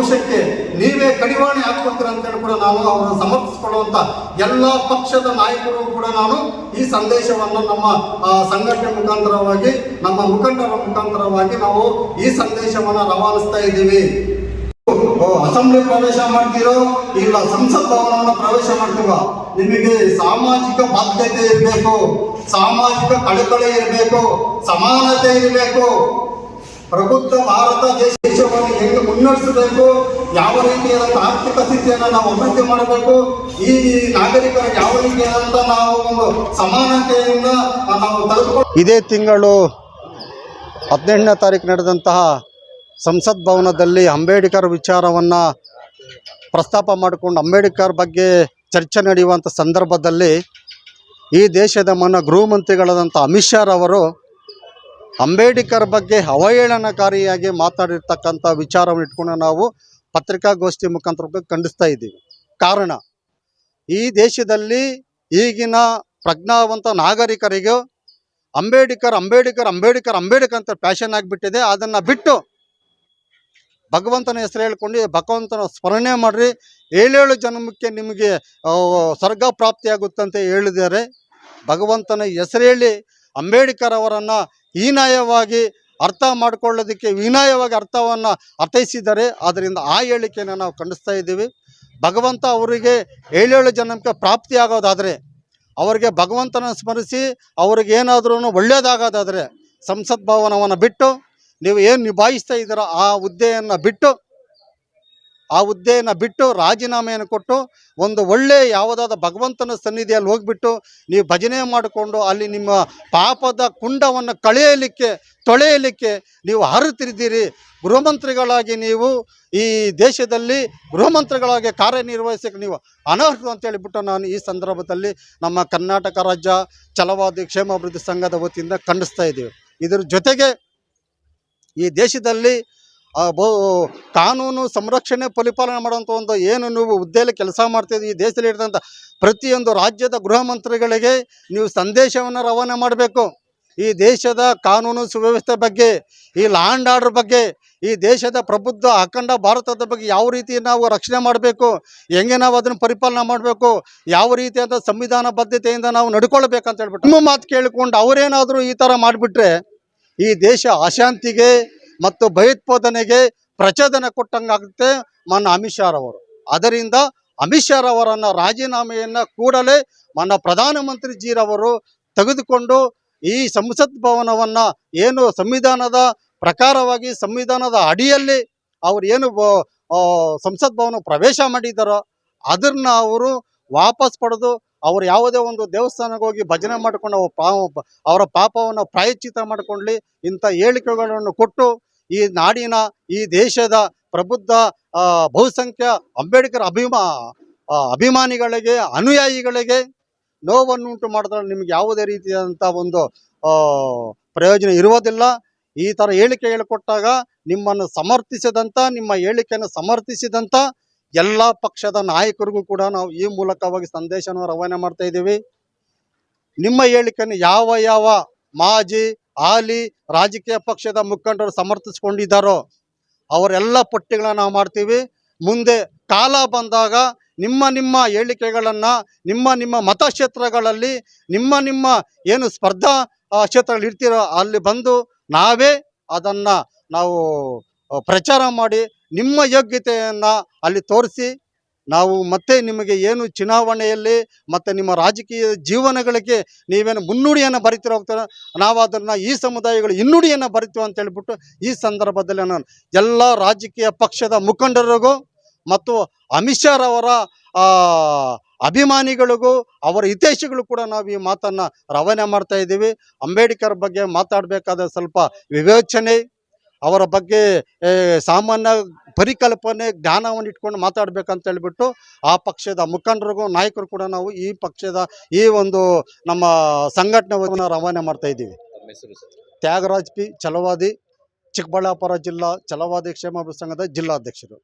ಭವಿಷ್ಯಕ್ಕೆ ನೀವೇ ಕಡಿವಾಣೆ ಹಾಕ್ಕೊಂತೀರ ಅಂತೇಳಿ ಕೂಡ ನಾನು ಅವರನ್ನು ಸಮರ್ಥಿಸಿಕೊಳ್ಳುವಂತ ಎಲ್ಲ ಪಕ್ಷದ ನಾಯಕರು ಕೂಡ ನಾನು ಈ ಸಂದೇಶವನ್ನು ನಮ್ಮ ಸಂಘಟನೆ ಮುಖಾಂತರವಾಗಿ, ನಮ್ಮ ಮುಖಂಡರ ಮುಖಾಂತರವಾಗಿ ನಾವು ಈ ಸಂದೇಶವನ್ನು ರವಾನಿಸ್ತಾ ಇದ್ದೀವಿ. ಅಸೆಂಬ್ಲಿ ಪ್ರವೇಶ ಮಾಡ್ತೀರೋ ಇಲ್ಲ ಸಂಸತ್ ಭವನವನ್ನು ಪ್ರವೇಶ ಮಾಡ್ತೀವ ನಿಮಗೆ ಸಾಮಾಜಿಕ ಬಾಧ್ಯತೆ ಇರಬೇಕು, ಸಾಮಾಜಿಕ ಕಳಕಳಿ ಇರಬೇಕು, ಸಮಾನತೆ ಇರಬೇಕು. ಪ್ರಬುದ್ಧ ಭಾರತ ದೇಶ ದೇಶವನ್ನು ಹೆಂಗೆ ಮುನ್ನಡೆಸಬೇಕು, ಯಾವ ರೀತಿಯಾದಂಥ ಆರ್ಥಿಕ ಸ್ಥಿತಿಯನ್ನು ನಾವು ಅಭಿವೃದ್ಧಿ ಮಾಡಬೇಕು, ಈ ನಾಗರಿಕರಿಗೆ ಯಾವ ರೀತಿಯಾದಂಥ ನಾವು ಒಂದು ಸಮಾನತೆಯಿಂದ ನಾವು ತೆಗೆದುಕೊಂಡು ಇದೇ ತಿಂಗಳು ಹದಿನೆಂಟನೇ ತಾರೀಕು ನಡೆದಂತಹ ಸಂಸತ್ ಭವನದಲ್ಲಿ ಅಂಬೇಡ್ಕರ್ ವಿಚಾರವನ್ನು ಪ್ರಸ್ತಾಪ ಮಾಡಿಕೊಂಡು ಅಂಬೇಡ್ಕರ್ ಬಗ್ಗೆ ಚರ್ಚೆ ನಡೆಯುವಂಥ ಸಂದರ್ಭದಲ್ಲಿ ಈ ದೇಶದ ಮನ ಗೃಹ ಮಂತ್ರಿಗಳಾದಂಥ ಅಮಿತ್ ಶಾ ರವರು ಅಂಬೇಡ್ಕರ್ ಬಗ್ಗೆ ಅವಹೇಳನಕಾರಿಯಾಗಿ ಮಾತಾಡಿರ್ತಕ್ಕಂಥ ವಿಚಾರವನ್ನು ಇಟ್ಕೊಂಡು ನಾವು ಪತ್ರಿಕಾಗೋಷ್ಠಿ ಮುಖಾಂತರ ಖಂಡಿಸ್ತಾ ಇದ್ದೀವಿ. ಕಾರಣ, ಈ ದೇಶದಲ್ಲಿ ಈಗಿನ ಪ್ರಜ್ಞಾವಂತ ನಾಗರಿಕರಿಗೆ ಅಂಬೇಡ್ಕರ್ ಅಂಬೇಡ್ಕರ್ ಅಂಬೇಡ್ಕರ್ ಅಂಬೇಡ್ಕರ್ ಅಂತ ಪ್ಯಾಷನ್ ಆಗಿಬಿಟ್ಟಿದೆ. ಅದನ್ನು ಬಿಟ್ಟು ಭಗವಂತನ ಹೆಸರು ಹೇಳ್ಕೊಂಡು ಭಗವಂತನ ಸ್ಮರಣೆ ಮಾಡಿರಿ. ಏಳೇಳು ಜನ್ಮಕ್ಕೆ ನಿಮಗೆ ಸ್ವರ್ಗ ಪ್ರಾಪ್ತಿಯಾಗುತ್ತಂತೆ ಹೇಳಿದ್ದಾರೆ. ಭಗವಂತನ ಹೆಸರು ಹೇಳಿ ಅಂಬೇಡ್ಕರ್ ಅವರನ್ನು ಹೀನಾಯವಾಗಿ ಅರ್ಥ ಮಾಡ್ಕೊಳ್ಳೋದಕ್ಕೆ ವಿನಾಯವಾಗಿ ಅರ್ಥವನ್ನು ಅರ್ಥೈಸಿದ್ದಾರೆ. ಆದ್ದರಿಂದ ಆ ಹೇಳಿಕೆಯನ್ನು ನಾವು ಖಂಡಿಸ್ತಾ ಇದ್ದೀವಿ. ಭಗವಂತ ಅವರಿಗೆ ಏಳೇಳು ಜನಕ್ಕೆ ಪ್ರಾಪ್ತಿಯಾಗೋದಾದರೆ ಅವರಿಗೆ ಭಗವಂತನ ಸ್ಮರಿಸಿ ಅವ್ರಿಗೆ ಏನಾದ್ರೂ ಒಳ್ಳೆಯದಾಗೋದಾದರೆ ಸಂಸತ್ ಭವನವನ್ನು ಬಿಟ್ಟು, ನೀವು ಏನು ನಿಭಾಯಿಸ್ತಾ ಇದ್ದೀರೋ ಆ ಹುದ್ದೆಯನ್ನು ಬಿಟ್ಟು ಆ ಹುದ್ದೆಯನ್ನು ಬಿಟ್ಟು ರಾಜೀನಾಮೆಯನ್ನು ಕೊಟ್ಟು ಒಂದು ಒಳ್ಳೆ ಯಾವುದಾದ ಭಗವಂತನ ಸನ್ನಿಧಿಯಲ್ಲಿ ಹೋಗ್ಬಿಟ್ಟು ನೀವು ಭಜನೆ ಮಾಡಿಕೊಂಡು ಅಲ್ಲಿ ನಿಮ್ಮ ಪಾಪದ ಕುಂಡವನ್ನು ಕಳೆಯಲಿಕ್ಕೆ, ತೊಳೆಯಲಿಕ್ಕೆ ನೀವು ಹರಿತಿರಿದ್ದೀರಿ ಗೃಹಮಂತ್ರಿಗಳಾಗಿ ನೀವು ಈ ದೇಶದಲ್ಲಿ ಗೃಹಮಂತ್ರಿಗಳಾಗಿ ಕಾರ್ಯನಿರ್ವಹಿಸಕ್ಕೆ ನೀವು ಅನರ್ಹರು ಅಂತ ಹೇಳಿಬಿಟ್ಟು ನಾನು ಈ ಸಂದರ್ಭದಲ್ಲಿ ನಮ್ಮ ಕರ್ನಾಟಕ ರಾಜ್ಯ ಛಲವಾದಿ ಕ್ಷೇಮಾಭಿವೃದ್ಧಿ ಸಂಘದ ವತಿಯಿಂದ ಖಂಡಿಸ್ತಾ ಇದ್ದೀವಿ. ಇದರ ಜೊತೆಗೆ ಈ ದೇಶದಲ್ಲಿ ಬೋ ಕಾನೂನು ಸಂರಕ್ಷಣೆ ಪರಿಪಾಲನೆ ಮಾಡುವಂಥ ಒಂದು ಏನು ನೀವು ಹುದ್ದೆಯಲ್ಲಿ ಕೆಲಸ ಮಾಡ್ತಿದ್ದೀವಿ ಈ ದೇಶದಲ್ಲಿ ಇರ್ತಂಥ ಪ್ರತಿಯೊಂದು ರಾಜ್ಯದ ಗೃಹ ಮಂತ್ರಿಗಳಿಗೆ ನೀವು ಸಂದೇಶವನ್ನು ರವಾನೆ ಮಾಡಬೇಕು. ಈ ದೇಶದ ಕಾನೂನು ಸುವ್ಯವಸ್ಥೆ ಬಗ್ಗೆ, ಈ ಲ್ಯಾಂಡ್ ಆರ್ಡರ್ ಬಗ್ಗೆ, ಈ ದೇಶದ ಪ್ರಬುದ್ಧ ಅಖಂಡ ಭಾರತದ ಬಗ್ಗೆ ಯಾವ ರೀತಿ ನಾವು ರಕ್ಷಣೆ ಮಾಡಬೇಕು, ಹೆಂಗೆ ನಾವು ಅದನ್ನು ಪರಿಪಾಲನೆ ಮಾಡಬೇಕು, ಯಾವ ರೀತಿಯಾದ ಸಂವಿಧಾನ ಬದ್ಧತೆಯಿಂದ ನಾವು ನಡ್ಕೊಳ್ಬೇಕಂತ ಹೇಳ್ಬಿಟ್ಟು. ನಿಮ್ಮ ಮಾತು ಕೇಳಿಕೊಂಡು ಅವರೇನಾದರೂ ಈ ಥರ ಮಾಡಿಬಿಟ್ರೆ ಈ ದೇಶ ಅಶಾಂತಿಗೆ ಮತ್ತು ಭಯೋತ್ಪಾದನೆಗೆ ಪ್ರಚೋದನೆ ಕೊಟ್ಟಂಗಾಗುತ್ತೆ ಮನ್ನ ಅಮಿತ್ ಶಾ ರವರು. ಅದರಿಂದ ಅಮಿತ್ ಶಾ ರವರನ್ನ ರಾಜೀನಾಮೆಯನ್ನು ಕೂಡಲೇ ಮನ್ನ ಪ್ರಧಾನಮಂತ್ರಿ ಜೀರವರು ತೆಗೆದುಕೊಂಡು ಈ ಸಂಸತ್ ಭವನವನ್ನು ಏನು ಸಂವಿಧಾನದ ಪ್ರಕಾರವಾಗಿ ಸಂವಿಧಾನದ ಅಡಿಯಲ್ಲಿ ಅವ್ರು ಏನು ಸಂಸತ್ ಭವನ ಪ್ರವೇಶ ಮಾಡಿದ್ದಾರೋ ಅದನ್ನ ಅವರು ವಾಪಸ್ ಪಡೆದು ಅವ್ರು ಯಾವುದೇ ಒಂದು ದೇವಸ್ಥಾನಕ್ಕೆ ಹೋಗಿ ಭಜನೆ ಮಾಡ್ಕೊಂಡು ಅವ್ರ ಪಾಪವನ್ನು ಪ್ರಾಯಶ್ಚಿತ ಮಾಡಿಕೊಳ್ಳಿ ಇಂಥ ಹೇಳಿಕೆಗಳನ್ನು ಕೊಟ್ಟು ಈ ನಾಡಿನ ಈ ದೇಶದ ಪ್ರಬುದ್ಧ ಬಹುಸಂಖ್ಯ ಅಂಬೇಡ್ಕರ್ ಅಭಿಮಾ ಅಭಿಮಾನಿಗಳಿಗೆ, ಅನುಯಾಯಿಗಳಿಗೆ ನೋವನ್ನುಂಟು ಮಾಡಿದ್ರೆ ನಿಮ್ಗೆ ಯಾವುದೇ ರೀತಿಯಾದಂಥ ಒಂದು ಪ್ರಯೋಜನ ಇರುವುದಿಲ್ಲ. ಈ ಥರ ಹೇಳಿಕೆ ಹೇಳಿಕೊಟ್ಟಾಗ ನಿಮ್ಮನ್ನು ಸಮರ್ಥಿಸಿದಂಥ, ನಿಮ್ಮ ಹೇಳಿಕೆಯನ್ನು ಸಮರ್ಥಿಸಿದಂಥ ಎಲ್ಲ ಪಕ್ಷದ ನಾಯಕರಿಗೂ ಕೂಡ ನಾವು ಈ ಮೂಲಕವಾಗಿ ಸಂದೇಶವನ್ನು ರವಾನೆ ಮಾಡ್ತಾ ಇದ್ದೀವಿ. ನಿಮ್ಮ ಹೇಳಿಕೆಯನ್ನು ಯಾವ ಯಾವ ಮಾಜಿ, ಹಾಲಿ ರಾಜಕೀಯ ಪಕ್ಷದ ಮುಖಂಡರು ಸಮರ್ಥಿಸ್ಕೊಂಡಿದ್ದಾರೋ, ಅವರೆಲ್ಲ ಪಟ್ಟಿಗಳನ್ನ ನಾವು ಮಾಡ್ತೀವಿ. ಮುಂದೆ ಕಾಲ ಬಂದಾಗ ನಿಮ್ಮ ನಿಮ್ಮ ಹೇಳಿಕೆಗಳನ್ನು, ನಿಮ್ಮ ನಿಮ್ಮ ಮತಕ್ಷೇತ್ರಗಳಲ್ಲಿ, ನಿಮ್ಮ ನಿಮ್ಮ ಏನು ಸ್ಪರ್ಧಾ ಕ್ಷೇತ್ರಗಳು ಇರ್ತೀರೋ ಅಲ್ಲಿ ಬಂದು ನಾವೇ ಅದನ್ನು ನಾವು ಪ್ರಚಾರ ಮಾಡಿ ನಿಮ್ಮ ಯೋಗ್ಯತೆಯನ್ನು ಅಲ್ಲಿ ತೋರಿಸಿ ನಾವು ಮತ್ತೆ ನಿಮಗೆ ಏನು ಚುನಾವಣೆಯಲ್ಲಿ ಮತ್ತು ನಿಮ್ಮ ರಾಜಕೀಯ ಜೀವನಗಳಿಗೆ ನೀವೇನು ಮುನ್ನುಡಿಯನ್ನು ಬರಿತೀರ ಹೋಗ್ತೀರ ನಾವು ಅದನ್ನು ಈ ಸಮುದಾಯಗಳು ಇನ್ನುಡಿಯನ್ನು ಬರಿತೀವಿ ಅಂತ ಹೇಳ್ಬಿಟ್ಟು ಈ ಸಂದರ್ಭದಲ್ಲಿ ನಾನು ಎಲ್ಲ ರಾಜಕೀಯ ಪಕ್ಷದ ಮುಖಂಡರಿಗೂ ಮತ್ತು ಅಮಿತ್ ಶಾರವರ ಅಭಿಮಾನಿಗಳಿಗೂ, ಅವರ ಹಿತೈಷಿಗಳು ಕೂಡ ನಾವು ಈ ಮಾತನ್ನು ರವಾನೆ ಮಾಡ್ತಾ ಇದ್ದೀವಿ. ಅಂಬೇಡ್ಕರ್ ಬಗ್ಗೆ ಮಾತಾಡಬೇಕಾದ ಸ್ವಲ್ಪ ವಿವೇಚನೆ, ಅವರ ಬಗ್ಗೆ ಸಾಮಾನ್ಯ ಪರಿಕಲ್ಪನೆ ಜ್ಞಾನವನ್ನು ಇಟ್ಕೊಂಡು ಮಾತಾಡಬೇಕಂತ ಹೇಳಿಬಿಟ್ಟು ಆ ಪಕ್ಷದ ಮುಖಂಡರಿಗೂ ನಾಯಕರು ಕೂಡ ನಾವು ಈ ಪಕ್ಷದ ಈ ಒಂದು ನಮ್ಮ ಸಂಘಟನೆ ರವಾನೆ ಮಾಡ್ತಾ ಇದ್ದೀವಿ. ತ್ಯಾಗರಾಜ್ ಪಿ ಛಲವಾದಿ ಚಿಕ್ಕಬಳ್ಳಾಪುರ ಜಿಲ್ಲಾ ಛಲವಾದಿ ಕ್ಷೇಮಾಭಿವೃದ್ಧಿ ಸಂಘದ ಜಿಲ್ಲಾಧ್ಯಕ್ಷರು.